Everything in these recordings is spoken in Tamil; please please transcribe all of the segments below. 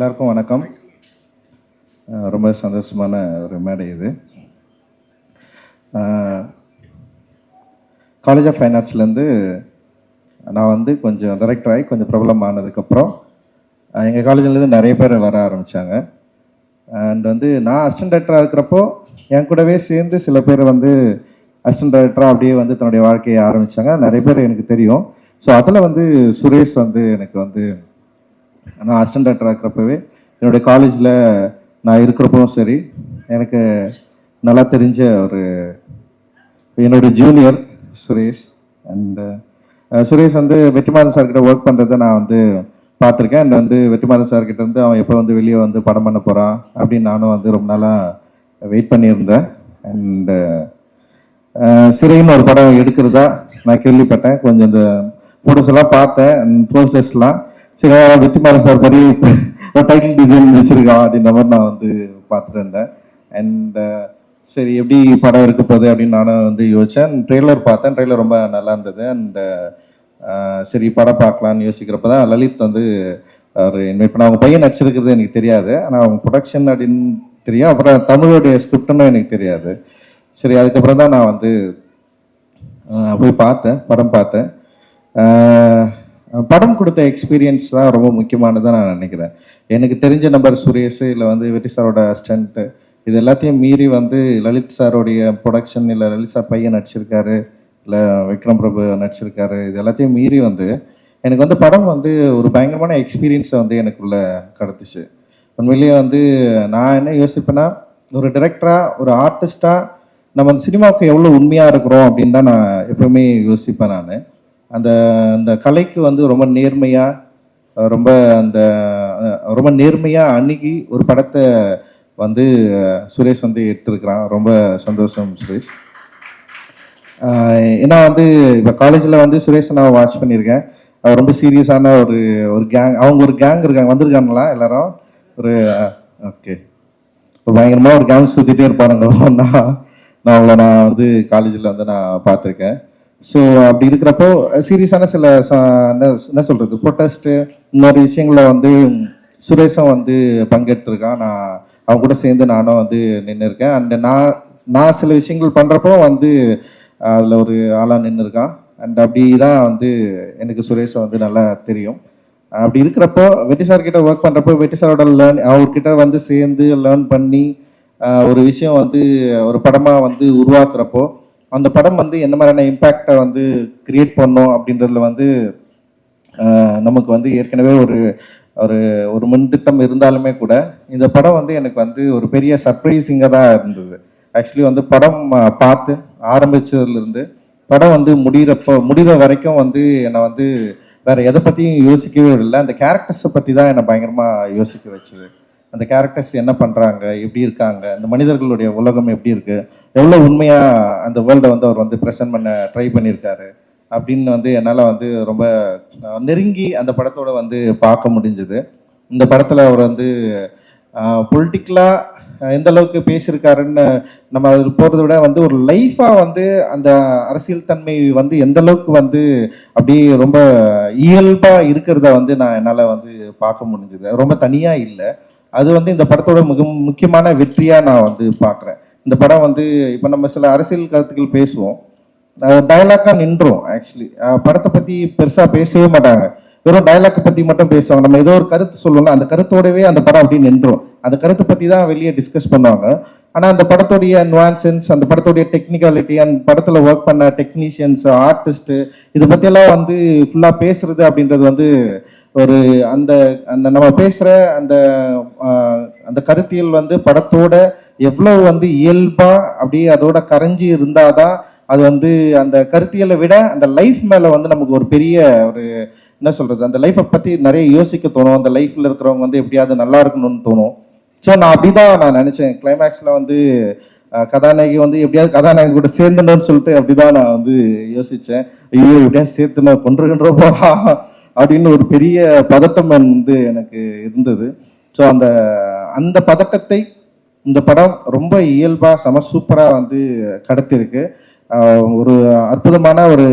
எல்லாருக்கும் வணக்கம். ரொம்ப சந்தோஷமான ஒரு மேடை இது. காலேஜ் ஆஃப் ஃபைன் ஆர்ட்ஸ்லேருந்து நான் வந்து கொஞ்சம் டைரக்டர் ஆகி கொஞ்சம் பிரபலம் ஆனதுக்கப்புறம் எங்கள் காலேஜ்லேருந்து நிறைய பேர் வர ஆரம்பித்தாங்க அண்ட் வந்து நான் அசிஸ்டன்ட் டைரக்டராக இருக்கிறப்போ என் கூடவே சேர்ந்து சில பேர் வந்து அசிஸ்டன்ட் டைரக்டராக அப்படியே வந்து தன்னுடைய வாழ்க்கையை ஆரம்பித்தாங்க நிறைய பேர் எனக்கு தெரியும். ஸோ அதில் வந்து சுரேஷ் வந்து எனக்கு வந்து நான் அசிஸ்டன்ட் டைரக்டராக இருக்கிறப்பவே என்னுடைய காலேஜில் நான் இருக்கிறப்பவும் சரி எனக்கு நல்லா தெரிஞ்ச ஒரு என்னுடைய ஜூனியர் சுரேஷ் அண்ட் சுரேஷ் வந்து வெற்றிமாறன் சார்கிட்ட ஒர்க் பண்ணுறத நான் வந்து பார்த்துருக்கேன். அண்ட் வந்து வெற்றிமாறன் சார்கிட்ட இருந்து அவன் எப்போ வந்து வெளியே வந்து படம் பண்ண போகிறான் அப்படின்னு நானும் வந்து ரொம்ப நாளாக வெயிட் பண்ணியிருந்தேன். அண்டு சிறைன்னு ஒரு படம் எடுக்கிறதா நான் கேள்விப்பட்டேன். கொஞ்சம் இந்த ஃபோட்டோஸ் எல்லாம் பார்த்தேன். போஸ்டர்ஸ்லாம் சரி வெற்றிமாறன் சார் படி ஒரு டைட்டில் டிசைன் வச்சிருக்கான் அப்படின்ற மாதிரி நான் வந்து பார்த்துட்டு இருந்தேன். அண்ட் uh, சரி எப்படி படம் இருக்க போகுது அப்படின்னு நானும் வந்து யோசித்தேன் ட்ரெய்லர் பார்த்தேன். ட்ரெய்லர் ரொம்ப நல்லா இருந்தது. அண்ட் uh, சரி படம் பார்க்கலான்னு யோசிக்கிறப்ப தான் லலித் வந்து அவர் இன்வைட் பண்ண அவங்க பையன் நடிச்சிருக்கிறது எனக்கு தெரியாது. ஆனால் அவங்க ப்ரொடக்ஷன் அப்படின்னு தெரியும். அப்புறம் தமிழுடைய ஸ்கிரிப்ட்னு எனக்கு தெரியாது. சரி அதுக்கப்புறம் தான் நான் வந்து uh, போய் பார்த்தேன். படம் பார்த்தேன். படம் கொடுத்த எக்ஸ்பீரியன்ஸ் தான் ரொம்ப முக்கியமானதாக நான் நினைக்கிறேன். எனக்கு தெரிஞ்ச நம்பர் சுரேஷ் இல்லை வந்து வெற்றி சாரோட அசிஸ்டண்ட்டு இது எல்லாத்தையும் மீறி வந்து லலித் சாரோடைய ப்ரொடக்ஷன் இல்லை லலித் சார் பையன் நடிச்சிருக்காரு இல்லை விக்ரம் பிரபு நடிச்சிருக்காரு இது எல்லாத்தையும் மீறி வந்து எனக்கு வந்து படம் வந்து ஒரு பயங்கரமான எக்ஸ்பீரியன்ஸை வந்து எனக்குள்ள கடத்துச்சு. உண்மையிலேயே வந்து நான் என்ன யோசிப்பேன்னா ஒரு டிரெக்டராக ஒரு ஆர்டிஸ்டாக நம்ம அந்த சினிமாவுக்கு எவ்வளோ உண்மையாக இருக்கிறோம் அப்படின்னு தான் நான் எப்பவுமே யோசிப்பேன் நான். அந்த அந்த கலைக்கு வந்து ரொம்ப நேர்மையாக ரொம்ப அந்த ரொம்ப நேர்மையாக அணுகி ஒரு படத்தை வந்து சுரேஷ் வந்து எடுத்திருக்கிறான். ரொம்ப சந்தோஷம் சுரேஷ். ஏன்னா வந்து இப்போ காலேஜில் வந்து சுரேஷ் நான் வாட்ச் பண்ணியிருக்கேன். அவர் ரொம்ப சீரியஸான ஒரு ஒரு கேங் அவங்க ஒரு கேங் இருக்காங்க. வந்திருக்காங்களா எல்லாரும்? ஒரு ஓகே ஒரு பயங்கரமாக ஒரு கேங் சுற்றிட்டே இருப்பானுங்க. ஒன்றா நான் அவங்கள நான் வந்து காலேஜில் வந்து நான் பார்த்துருக்கேன். ஸோ அப்படி இருக்கிறப்போ சீரியஸான சில என்ன சொல்கிறது ப்ரொட்டஸ்ட்டு இந்த மாதிரி விஷயங்களை வந்து சுரேஷும் வந்து பங்கேற்றிருக்கான். நான் அவங்க கூட சேர்ந்து நானும் வந்து நின்று இருக்கேன் அண்ட் நான் நான் சில விஷயங்கள் பண்ணுறப்போ வந்து அதில் ஒரு ஆளாக நின்று இருக்கான் அண்ட் அப்படி தான் வந்து எனக்கு சுரேஷை வந்து நல்லா தெரியும். அப்படி இருக்கிறப்போ வெட்டி ஒர்க் பண்ணுறப்போ வெட்டி சாரோட லேர்ன் அவர்கிட்ட வந்து சேர்ந்து லேர்ன் பண்ணி ஒரு விஷயம் வந்து ஒரு படமாக வந்து உருவாக்குறப்போ அந்த படம் வந்து என்ன மாதிரியான இம்பேக்டை வந்து கிரியேட் பண்ணும் அப்படின்றதுல வந்து நமக்கு வந்து ஏற்கனவே ஒரு ஒரு ஒரு முன்திட்டம் இருந்தாலுமே கூட இந்த படம் வந்து எனக்கு வந்து ஒரு பெரிய சர்ப்ரைசிங்காக தான் இருந்தது. ஆக்சுவலி வந்து படம் பார்த்து ஆரம்பிச்சதுலேருந்து படம் வந்து முடிகிறப்போ முடிகிற வரைக்கும் வந்து என்னை வந்து வேறு எதை பற்றியும் யோசிக்கவே இல்லை. அந்த கேரக்டர்ஸை பற்றி தான் என்னை பயங்கரமாக யோசிக்க வச்சுது. அந்த கேரக்டர்ஸ் என்ன பண்ணுறாங்க எப்படி இருக்காங்க அந்த மனிதர்களுடைய உலகம் எப்படி இருக்குது எவ்வளோ உண்மையாக அந்த வேர்ல்டை வந்து அவர் வந்து ப்ரெசென்ட் பண்ண ட்ரை பண்ணியிருக்காரு அப்படின்னு வந்து என்னால் வந்து ரொம்ப நெருங்கி அந்த படத்தோட வந்து பார்க்க முடிஞ்சுது. இந்த படத்தில் அவர் வந்து பொலிட்டிக்கலாக எந்த அளவுக்கு பேசியிருக்காருன்னு நம்ம அதில் போகிறத விட வந்து ஒரு லைஃபாக வந்து அந்த அரசியல் தன்மை வந்து எந்த அளவுக்கு வந்து அப்படியே ரொம்ப இயல்பாக இருக்கிறத வந்து நான் என்னால் வந்து பார்க்க முடிஞ்சுது. ரொம்ப தனியாக இல்லை. அது வந்து இந்த படத்தோட மிக முக்கியமான வெற்றியாக நான் வந்து பார்க்குறேன். இந்த படம் வந்து இப்போ நம்ம சில அரசியல் கருத்துக்கள் பேசுவோம். டயலாக்காக நின்றோம் ஆக்சுவலி படத்தை பற்றி பெருசாக பேசவே மாட்டாங்க. வெறும் டயலாக்கை பற்றி மட்டும் பேசுவாங்க. நம்ம ஏதோ ஒரு கருத்து சொல்லணும் அந்த கருத்தோடவே அந்த படம் அப்படியே நின்றோம். அந்த கருத்தை பற்றி தான் வெளியே டிஸ்கஸ் பண்ணுவாங்க. ஆனால் அந்த படத்துடைய நுவான்சன்ஸ் அந்த படத்துடைய டெக்னிக்காலிட்டி அந்த படத்தில் ஒர்க் பண்ண டெக்னீஷியன்ஸ் ஆர்டிஸ்ட்டு இதை பற்றியெல்லாம் வந்து ஃபுல்லாக பேசுறது அப்படின்றது வந்து ஒரு அந்த அந்த நம்ம பேசுகிற அந்த அந்த கருத்தியல் வந்து படத்தோட எவ்வளவு வந்து இயல்பாக அப்படியே அதோட கரைஞ்சி இருந்தால் தான் அது வந்து அந்த கருத்தியலை விட அந்த லைஃப் மேலே வந்து நமக்கு ஒரு பெரிய ஒரு என்ன சொல்கிறது அந்த லைஃப்பை பற்றி நிறைய யோசிக்க தோணும். அந்த லைஃப்பில் இருக்கிறவங்க வந்து எப்படியாவது நல்லா இருக்கணும்னு தோணும். ஸோ நான் அப்படிதான் நான் நினச்சேன். கிளைமேக்ஸில் வந்து கதாநாயகி வந்து எப்படியாவது கதாநாயகி கூட சேர்ந்துடணும்னு சொல்லிட்டு அப்படிதான் நான் வந்து யோசித்தேன் ஐயோ எப்படியாவது சேர்த்துணும் கொன்றுகின்ற போறா அப்படின்னு ஒரு பெரிய பதட்டம் வந்து எனக்கு இருந்தது. ஸோ அந்த அந்த பதட்டத்தை இந்த படம் ரொம்ப இயல்பாக செம சூப்பராக வந்து கடத்திருக்கு. ஒரு அற்புதமான ஒரு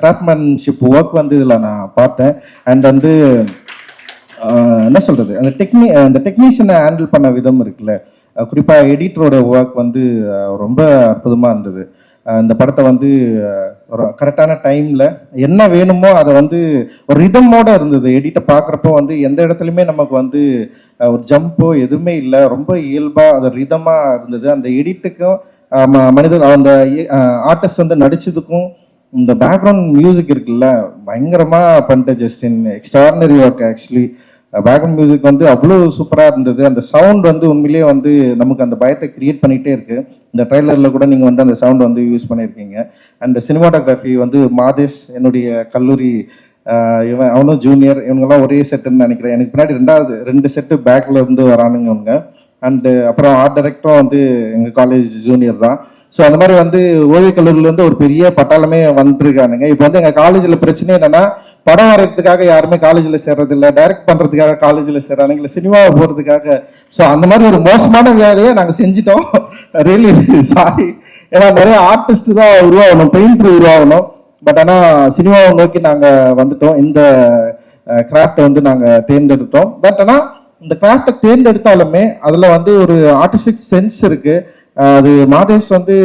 கிராஃப்ட்மேன்ஷிப் ஒர்க் வந்து இதில் நான் பார்த்தேன். அண்ட் வந்து என்ன சொல்கிறது அந்த டெக்னி அந்த டெக்னீஷியனை ஹேண்டில் பண்ண விதம் இருக்குல்ல. குறிப்பாக எடிட்டரோட ஒர்க் வந்து ரொம்ப அற்புதமாக இருந்தது. இந்த படத்தை வந்து ஒரு கரெக்டான டைமில் என்ன வேணுமோ அதை வந்து ஒரு ரிதமோடு இருந்தது. எடிட்டை பார்க்குறப்போ வந்து எந்த இடத்துலையுமே நமக்கு வந்து ஒரு ஜம்போ எதுவுமே இல்லை. ரொம்ப இயல்பாக அது ரிதமாக இருந்தது. அந்த எடிட்டுக்கும் மனிதன் அந்த ஆர்டிஸ்ட் வந்து நடித்ததுக்கும் இந்த பேக்ரவுண்ட் மியூசிக் இருக்குல்ல பயங்கரமாக பண்ணிட்ட Justin. Extraordinary work actually background music வந்து அவ்வளோ சூப்பராக இருந்தது. அந்த சவுண்ட் வந்து உண்மையிலேயே வந்து நமக்கு அந்த பயத்தை கிரியேட் பண்ணிகிட்டே இருக்குது இந்த ட்ரைலரில் கூட நீங்கள் வந்து அந்த சவுண்ட் வந்து யூஸ் பண்ணியிருக்கீங்க. அண்ட் சினிமாட்டோகிராஃபி வந்து மாதேஷ் என்னுடைய கல்லூரி இவன் அவனும் ஜூனியர் இவங்கெல்லாம் ஒரே செட்டுன்னு நினைக்கிறேன். எனக்கு பின்னாடி ரெண்டாவது ரெண்டு செட்டு பேக்கில் இருந்து வரானுங்க அவங்க அண்டு அப்புறம் ஆர்ட் டைரக்டரும் வந்து எங்கள் காலேஜ் ஜூனியர் தான். ஸோ அந்த மாதிரி வந்து ஓவியக் கல்லூரியிலேருந்து ஒரு பெரிய பட்டாளமே வந்துருக்கானுங்க. இப்போ வந்து எங்கள் காலேஜில் பிரச்சனை என்னென்னா படம் வரைகிறதுக்காக யாருமே காலேஜில் சேர்றது இல்லை டைரக்ட் பண்ணுறதுக்காக காலேஜில் சேர்றாங்க. இல்லை சினிமாவை போகிறதுக்காக ஸோ அந்த மாதிரி ஒரு மோசமான வேலையை நாங்கள் செஞ்சிட்டோம். ரியலி சாரி ஏன்னா நிறைய ஆர்டிஸ்ட் தான் உருவாகணும். பெயிண்டர் உருவாகணும். பட் ஆனால் சினிமாவை நோக்கி நாங்கள் வந்துட்டோம். இந்த கிராஃப்டை வந்து நாங்கள் தேர்ந்தெடுத்தோம். பட் ஆனால் இந்த கிராஃப்டை தேர்ந்தெடுத்தாலுமே அதில் வந்து ஒரு ஆர்டிஸ்டிக் சென்ஸ் இருக்குது அது மாதேஷ் வந்து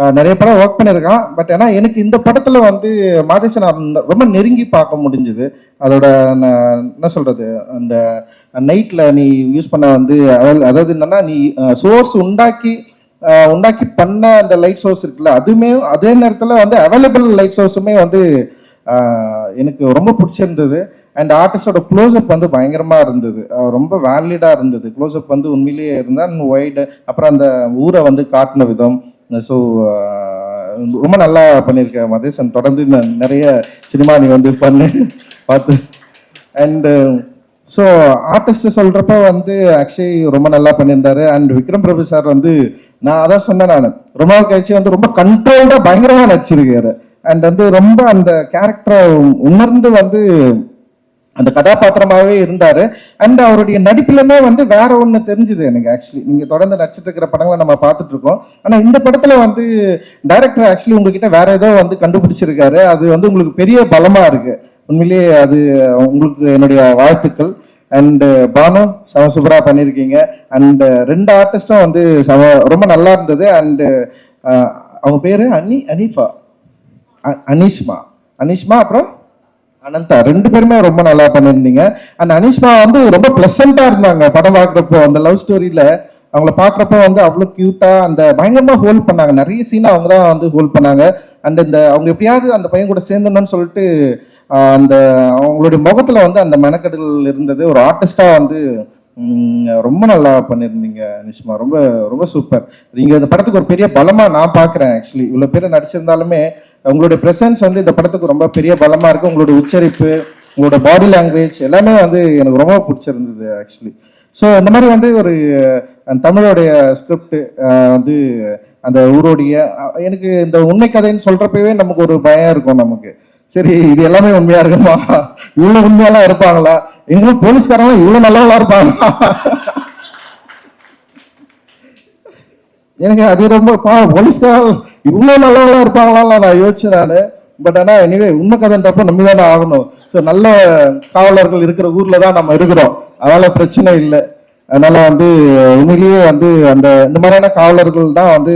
நிறைய படம் ஒர்க் பண்ணியிருக்கான். பட் ஏன்னா எனக்கு இந்த படத்தில் வந்து மாதேசன் ரொம்ப நெருங்கி பார்க்க முடிஞ்சுது. அதோட நான் என்ன சொல்கிறது அந்த நைட்டில் நீ யூஸ் பண்ண வந்து அவள்- அதாவது என்னன்னா நீ சோர்ஸ் உண்டாக்கி உண்டாக்கி பண்ண அந்த லைட் சோர்ஸ் இருக்குல்ல அதுவுமே அதே நேரத்தில் வந்து அவைலபிள் லைட் சோர்ஸுமே வந்து எனக்கு ரொம்ப பிடிச்சிருந்தது. அண்ட் ஆர்டிஸ்டோட க்ளோஸ்அப் வந்து பயங்கரமாக இருந்தது. ரொம்ப வேலிடாக இருந்தது. க்ளோஸ்அப் வந்து உண்மையிலேயே இருந்தால் ஒய்டு அப்புறம் அந்த ஊரை வந்து காட்டின விதம் ஸோ ரொம்ப நல்லா பண்ணியிருக்க மதேசன் தொடர்ந்து நிறைய சினிமா நீ வந்து பண்ணு பார்த்து. அண்டு ஸோ ஆர்டிஸ்ட் சொல்கிறப்ப வந்து அக்ஷய் ரொம்ப நல்லா பண்ணியிருந்தாரு அண்ட் விக்ரம் பிரபு சார் வந்து நான் அதான் சொன்னேன் நான் ரொம்ப நாள் கழிச்சு வந்து ரொம்ப கண்ட்ரோல்டாக பயங்கரமாக நடிச்சிருக்காரு. அண்ட் வந்து ரொம்ப அந்த கேரக்டரை உணர்ந்து வந்து அந்த கதாபாத்திரமாகவே இருந்தார். அண்ட் அவருடைய நடிப்புலமே வந்து வேற ஒன்று தெரிஞ்சுது எனக்கு ஆக்சுவலி நீங்கள் தொடர்ந்து நடிச்சிட்டு இருக்கிற படங்களை நம்ம பார்த்துட்டு இருக்கோம். இந்த படத்தில் வந்து டைரக்டர் ஆக்சுவலி உங்ககிட்ட வேற ஏதோ வந்து கண்டுபிடிச்சிருக்காரு. அது வந்து உங்களுக்கு பெரிய பலமாக இருக்கு. உண்மையிலேயே அது உங்களுக்கு என்னுடைய வாழ்த்துக்கள். அண்டு பானு சம சூப்பராக பண்ணியிருக்கீங்க. அண்டு ரெண்டு ஆர்டிஸ்டும் வந்து சம ரொம்ப நல்லா இருந்தது. அண்டு அவங்க பேர் அனி அனீஃபா. அ- அனீஷ்மா. அனீஷ்மா அப்புறம் அனந்தா ரெண்டு பேருமே ரொம்ப நல்லா பண்ணியிருந்தீங்க. அண்ட் அனிஷ்மா வந்து ரொம்ப பிளசண்டா இருந்தாங்க படம் பார்க்குறப்போ. அந்த லவ் ஸ்டோரியில அவங்கள பார்க்குறப்போ வந்து அவ்வளோ க்யூட்டாக அந்த பயங்கரமா ஹோல்ட் பண்ணாங்க. நிறைய சீனை அவங்க தான் வந்து ஹோல்ட் பண்ணாங்க. அண்ட் இந்த அவங்க எப்படியாவது அந்த பையன் கூட சேர்ந்தணும்னு சொல்லிட்டு அந்த அவங்களுடைய முகத்துல வந்து அந்த மெனக்கெடுகள் இருந்தது. ஒரு ஆர்டிஸ்டா வந்து ரொம்ப நல்லா பண்ணியிருந்தீங்க நிஷ்மா ரொம்ப ரொம்ப சூப்பர் நீங்க இந்த படத்துக்கு ஒரு பெரிய பலமா நான் பாக்குறேன் ஆக்சுவலி இவ்வளவு பேர் நடிச்சிருந்தாலுமே உங்களுடைய பிரசன்ஸ் வந்து இந்த படத்துக்கு ரொம்ப பெரிய பலமாக இருக்குது உங்களுடைய உச்சரிப்பு உங்களோட பாடி லாங்குவேஜ் எல்லாமே வந்து எனக்கு ரொம்ப பிடிச்சிருந்தது ஆக்சுவலி ஸோ இந்த மாதிரி வந்து ஒரு தமிழோடைய ஸ்கிரிப்ட் வந்து அந்த ஊரோடைய எனக்கு இந்த உண்மை கதைன்னு சொல்கிறப்பவே நமக்கு ஒரு பயம் இருக்கும் நமக்கு. சரி இது எல்லாமே உண்மையாக இருக்குமா? இவ்வளோ உண்மையெல்லாம் இருப்பாங்களா? எங்களும் போலீஸ்காரங்க இவ்வளோ நல்லவங்களா இருப்பாங்களா? எனக்கு அது ரொம்ப பா போலீஸ்காரங்க இவ்வளோ நல்லவங்களா இருப்பாங்களான்னு நான் யோசிச்சேன் நான். பட் ஆனால் எனிவே உண்மை கதைன்றப்ப நம்பி தானே ஆகணும். ஸோ நல்ல காவலர்கள் இருக்கிற ஊரில் தான் நம்ம இருக்கிறோம். அதனால் பிரச்சனை இல்லை. அதனால் வந்து உண்மையிலேயே வந்து அந்த இந்த மாதிரியான காவலர்கள் தான் வந்து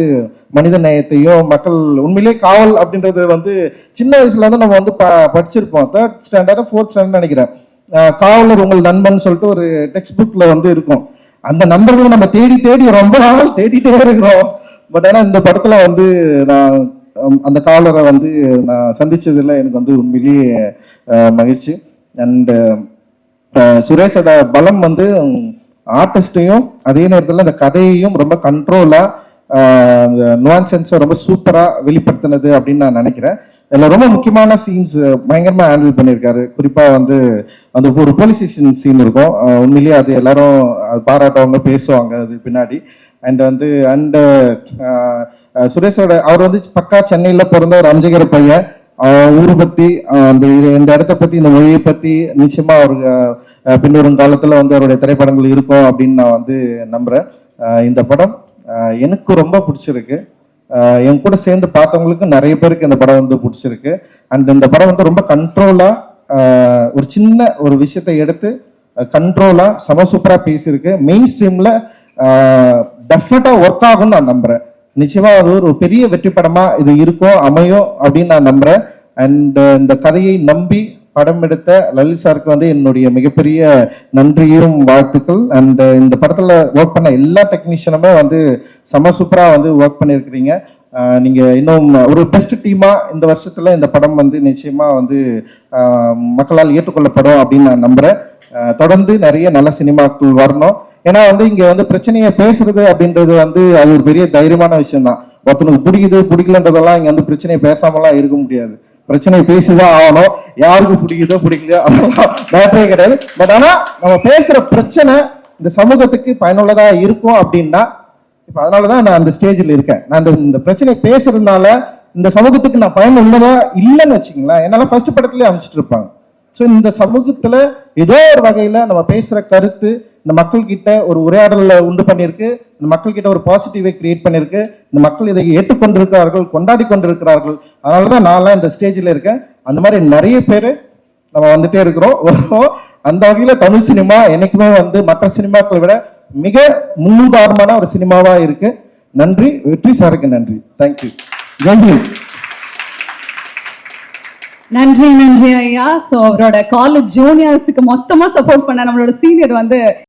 மனித நேயத்தையும் மக்கள் உண்மையிலேயே காவல் அப்படின்றது வந்து சின்ன வயசுல இருந்து நம்ம வந்து ப- படிச்சிருப்போம். தேர்ட் ஸ்டாண்டர்ட் ஃபோர்த் ஸ்டாண்டர்ட் நினைக்கிறேன். காவலர் உங்கள் நண்பன் சொல்லிட்டு ஒரு டெக்ஸ்ட் புக்ல வந்து இருக்கும். அந்த நண்பர்களை நம்ம தேடி தேடி ரொம்ப நாள் தேடிட்டே இருக்கிறோம். பட் ஆனால் இந்த படத்தில் வந்து நான் அந்த காலரை வந்து நான் சந்தித்ததில் எனக்கு வந்து உண்மையிலேயே மகிழ்ச்சி. அண்டு சுரேஷோட பலம் வந்து ஆர்டிஸ்டையும் அதே நேரத்தில் அந்த கதையையும் ரொம்ப கண்ட்ரோலாக அந்த நுவான்சன்ஸை ரொம்ப சூப்பராக வெளிப்படுத்தினது அப்படின்னு நான் நினைக்கிறேன். இதில் ரொம்ப முக்கியமான சீன்ஸ் பயங்கரமாக ஹேண்டில் பண்ணியிருக்காரு. குறிப்பாக வந்து அந்த ஒரு போலீஸ் ஸ்டேஷன் சீன் இருக்கும். உண்மையிலேயே அது எல்லாரும் அது பாராட்டவங்க பேசுவாங்க அது பின்னாடி. அண்ட் வந்து அண்ட் uh, uh, சுரேஷோட அவர் வந்து பக்கா சென்னையில் பிறந்த ஒரு அஞ்சகிற பையன். ஊரை பற்றி அந்த இது- இந்த இடத்த பற்றி இந்த மொழியை பற்றி நிச்சயமாக அவர் பின்வரும் காலத்தில் வந்து அவருடைய திரைப்படங்கள் இருக்கும் அப்படின்னு நான் வந்து நம்புகிறேன் இந்த படம் எனக்கு ரொம்ப பிடிச்சிருக்கு. என் கூட சேர்ந்து பார்த்தவங்களுக்கு நிறைய பேருக்கு இந்த படம் வந்து பிடிச்சிருக்கு. அண்ட் இந்த படம் வந்து ரொம்ப கண்ட்ரோலாக ஒரு சின்ன ஒரு விஷயத்தை எடுத்து கண்ட்ரோலாக செம சூப்பராக பேசியிருக்கு. மெயின் ஸ்ட்ரீமில் டெஃபினட்டாக ஒர்க் ஆகும்னு நான் நம்புகிறேன் நிச்சயமா அது ஒரு பெரிய வெற்றி படமா இது இருக்கும் அமையும் அப்படின்னு நான் நம்புறேன். அண்ட் uh, இந்த கதையை நம்பி படம் எடுத்த லலித் சாருக்கு வந்து என்னுடைய மிகப்பெரிய நன்றியும் வாழ்த்துக்கள். அண்ட் uh, இந்த படத்துல ஒர்க் பண்ண எல்லா டெக்னீஷியனுமே வந்து செம சூப்பரா வந்து ஒர்க் பண்ணியிருக்கிறீங்க நீங்கள் நீங்க இன்னும் ஒரு பெஸ்ட் டீமா இந்த வருஷத்துல இந்த படம் வந்து நிச்சயமா வந்து மக்களால் ஏற்றுக்கொள்ளப்படும் அப்படின்னு நான் நம்புறேன். தொடர்ந்து நிறைய நல்ல சினிமாக்கள் வரணும். ஏன்னா வந்து இங்க வந்து பிரச்சனையை பேசுறது அப்படின்றது வந்து அது ஒரு பெரிய தைரியமான விஷயம் தான் ஒருத்தனுக்கு பிடிக்குது பிடிக்கலன்றதெல்லாம் இங்க வந்து பிரச்சனையை பேசாமலாம் இருக்க முடியாது. பிரச்சனையை பேசிதான் ஆகணும். யாருக்கு பிடிக்குதோ பிடிக்கலையோ அதெல்லாம் மேட்டரே கிடையாது. பட் ஆனா நம்ம பேசுற பிரச்சனை இந்த சமூகத்துக்கு பயனுள்ளதா இருக்கும் அப்படின்னா இப்ப அதனாலதான் நான் அந்த ஸ்டேஜில் இருக்கேன். நான் இந்த இந்த பிரச்சனை பேசுறதுனால இந்த சமூகத்துக்கு நான் பயனுள்ளதா இல்லைன்னு வச்சுக்கீங்களா என்னால ஃபர்ஸ்ட் படத்துலயே அமைச்சிட்டு இருப்பாங்க. ஸோ இந்த சமூகத்தில் ஏதோ ஒரு வகையில் நம்ம பேசுகிற கருத்து இந்த மக்கள் கிட்ட ஒரு உரையாடலை உண்டு பண்ணியிருக்கு. இந்த மக்கள் கிட்ட ஒரு பாசிட்டிவை கிரியேட் பண்ணியிருக்கு. இந்த மக்கள் இதை ஏற்றுக்கொண்டிருக்கிறார்கள் கொண்டாடி கொண்டிருக்கிறார்கள். அதனால தான் நான்லாம் இந்த ஸ்டேஜில் இருக்கேன். அந்த மாதிரி நிறைய பேர் நம்ம வந்துட்டே இருக்கிறோம். அந்த வகையில் தமிழ் சினிமா என்னைக்குமே வந்து மற்ற சினிமாக்களை விட மிக முன்னுதாரணமான ஒரு சினிமாவாக இருக்குது நன்றி. வெற்றி சாருக்கு நன்றி. தேங்க்யூ ஜெய்ஹிந்த் நன்றி நன்றி ஐயா. சோ அவரோட காலேஜ் ஜூனியர்ஸுக்கு மொத்தமா சப்போர்ட் பண்ண நம்மளோட சீனியர் வந்து